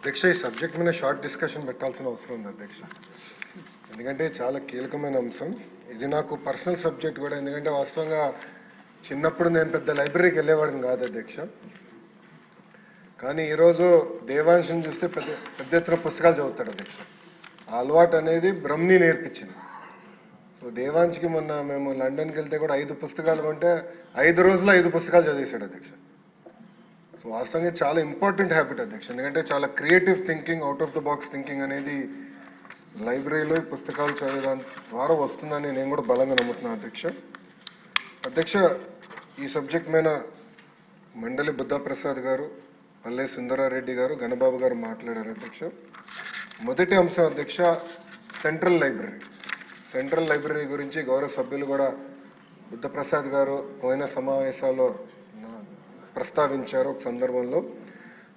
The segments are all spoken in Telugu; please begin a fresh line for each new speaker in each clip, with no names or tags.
అధ్యక్ష ఈ సబ్జెక్ట్ మీద షార్ట్ డిస్కషన్ పెట్టాల్సిన అవసరం ఉంది అధ్యక్ష. ఎందుకంటే చాలా కీలకమైన అంశం. ఇది నాకు పర్సనల్ సబ్జెక్ట్ కూడా ఎందుకంటే వాస్తవంగా చిన్నప్పుడు నేను పెద్ద లైబ్రరీకి వెళ్ళేవాడిని కాదు అధ్యక్ష. కానీ ఈరోజు దేవాంశం చూస్తే పెద్ద పెద్ద ఎత్తున పుస్తకాలు చదువుతాడు అధ్యక్ష. ఆ అలవాటు అనేది బ్రహ్మని నేర్పించింది. సో దేవాంశ్కి మొన్న మేము లండన్కి వెళ్తే కూడా ఐదు పుస్తకాలు కొంటే ఐదు రోజులు ఐదు పుస్తకాలు చదివేశాడు అధ్యక్ష. వాస్తవంగా చాలా ఇంపార్టెంట్ హ్యాబిట్ అధ్యక్ష. ఎందుకంటే చాలా creative thinking out of the box thinking అనేది లైబ్రరీలో పుస్తకాలు చదివేదాని ద్వారా వస్తుందని నేను కూడా బలంగా నమ్ముతున్నాను అధ్యక్ష. అధ్యక్ష ఈ సబ్జెక్ట్ మీద మండలి బుద్ధప్రసాద్ గారు పల్లె సుందరారెడ్డి గారు గణబాబు గారు మాట్లాడారు అధ్యక్ష. మొదటి అంశం అధ్యక్ష సెంట్రల్ లైబ్రరీ సెంట్రల్ లైబ్రరీ గురించి గౌరవ సభ్యులు కూడా బుద్ధప్రసాద్ గారు పోయిన సమావేశాల్లో ప్రస్తావించారు ఒక సందర్భంలో.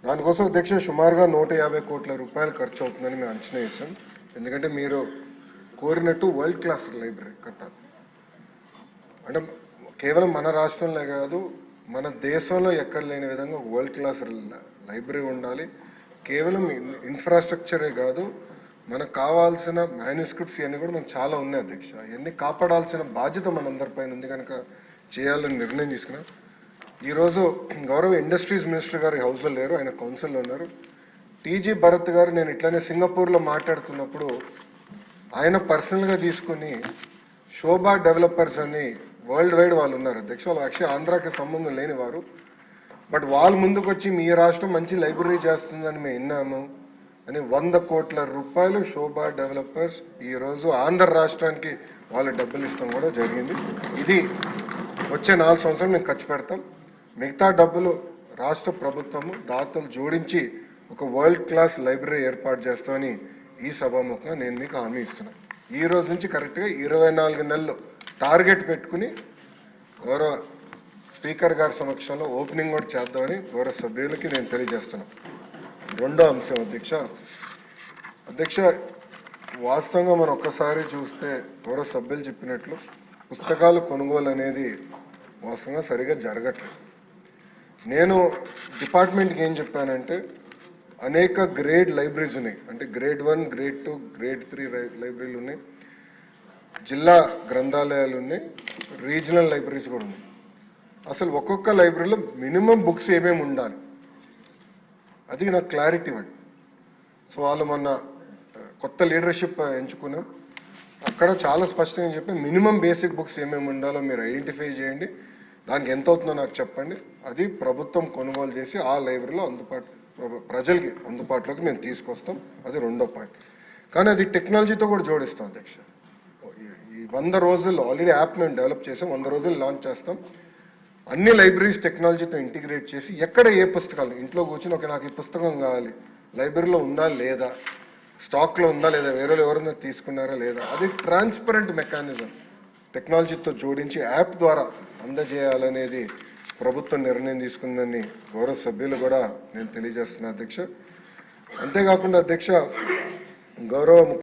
దానికోసం అధ్యక్ష సుమారుగా నూట యాభై కోట్ల రూపాయలు ఖర్చు అవుతుందని మేము అంచనా వేసాం. ఎందుకంటే మీరు కోరినట్టు వరల్డ్ క్లాస్ లైబ్రరీ కట్టాలి. అంటే కేవలం మన రాష్ట్రంలో కాదు మన దేశంలో ఎక్కడ లేని విధంగా వరల్డ్ క్లాస్ లైబ్రరీ ఉండాలి. కేవలం ఇన్ఫ్రాస్ట్రక్చరే కాదు మనకు కావాల్సిన మాన్యుస్క్రిప్ట్స్ ఇవన్నీ కూడా మనకు చాలా ఉన్నాయి అధ్యక్ష. ఇవన్నీ కాపాడాల్సిన బాధ్యత మనందరిపైన ఉంది కనుక చేయాలని నిర్ణయం తీసుకున్నాం. ఈరోజు గౌరవ ఇండస్ట్రీస్ మినిస్టర్ గారు హౌస్లో లేరు ఆయన కౌన్సిల్లో ఉన్నారు. టీజీ భరత్ గారు నేను ఇట్లానే సింగపూర్లో మాట్లాడుతున్నప్పుడు ఆయన పర్సనల్గా తీసుకుని శోభా డెవలపర్స్ అని వరల్డ్ వైడ్ వాళ్ళు ఉన్నారు అధ్యక్ష. వాళ్ళు యాక్చువల్ ఆంధ్రాకి సంబంధం లేని వారు. బట్ వాళ్ళు ముందుకు వచ్చి మీ రాష్ట్రం మంచి లైబ్రరీ చేస్తుందని మేము విన్నాము అని వంద కోట్ల రూపాయలు శోభా డెవలపర్స్ ఈరోజు ఆంధ్ర రాష్ట్రానికి వాళ్ళు డబ్బులు ఇస్తాం కూడా జరిగింది. ఇది వచ్చే నాలుగు సంవత్సరాలు మేము ఖర్చు పెడతాం. మిగతా డబ్బులు రాష్ట్ర ప్రభుత్వము దాతలు జోడించి ఒక వరల్డ్ క్లాస్ లైబ్రరీ ఏర్పాటు చేస్తామని ఈ సభాముఖంగా నేను మీకు హామీ ఇస్తున్నాను ఈ రోజు నుంచి కరెక్ట్గా ఇరవై నాలుగు నెలలు టార్గెట్ పెట్టుకుని గౌరవ స్పీకర్ గారి సమక్షంలో ఓపెనింగ్ కూడా చేద్దామని గౌరవ సభ్యులకి నేను తెలియజేస్తున్నాను రెండో అంశం అధ్యక్ష. అధ్యక్ష వాస్తవంగా మనం ఒక్కసారి చూస్తే గౌరవ సభ్యులు చెప్పినట్లు పుస్తకాలు కొనుగోలు అనేది వాస్తవంగా సరిగా జరగట్లేదు. నేను డిపార్ట్మెంట్కి ఏం చెప్పానంటే అనేక గ్రేడ్ లైబ్రరీస్ ఉన్నాయి. అంటే grade one grade two grade three లైబ్రరీలు ఉన్నాయి. జిల్లా గ్రంథాలయాలు ఉన్నాయి. రీజనల్ లైబ్రరీస్ కూడా ఉన్నాయి. అసలు ఒక్కొక్క లైబ్రరీలో మినిమం బుక్స్ ఏమేమి ఉండాలి? అది నాకు క్లారిటీ ఇవ్వండి. సో వాళ్ళు మొన్న కొత్త లీడర్షిప్ ఎంచుకున్నాం. అక్కడ చాలా స్పష్టంగా చెప్పి మినిమం బేసిక్ బుక్స్ ఏమేమి ఉండాలో మీరు ఐడెంటిఫై చేయండి. దానికి ఎంత అవుతుందో నాకు చెప్పండి. అది ప్రభుత్వం కొనుగోలు చేసి ఆ లైబ్రరీలో అందుబాటు ప్రజలకి అందుబాటులోకి మేము తీసుకొస్తాం. అది రెండో పాయింట్ కానీ అది టెక్నాలజీతో కూడా జోడిస్తాం అధ్యక్ష. ఈ- వంద రోజుల్లో ఆల్రెడీ యాప్ మేము డెవలప్ చేసాం. వంద రోజులు లాంచ్ చేస్తాం. అన్ని లైబ్రరీస్ టెక్నాలజీతో ఇంటిగ్రేట్ చేసి ఎక్కడ ఏ పుస్తకాలు ఇంట్లో కూర్చొని ఒక నాకు ఈ పుస్తకం కావాలి లైబ్రరీలో ఉందా లేదా స్టాక్లో ఉందా లేదా వేరే వాళ్ళు ఎవరైనా తీసుకున్నారా లేదా అది ట్రాన్స్పరెంట్ మెకానిజం. టెక్నాలజీతో జోడించి యాప్ ద్వారా అందజేయాలనేది ప్రభుత్వం నిర్ణయం తీసుకుందని గౌరవ సభ్యులు కూడా నేను తెలియజేస్తున్నా అధ్యక్ష. అంతేకాకుండా అధ్యక్ష గౌరవ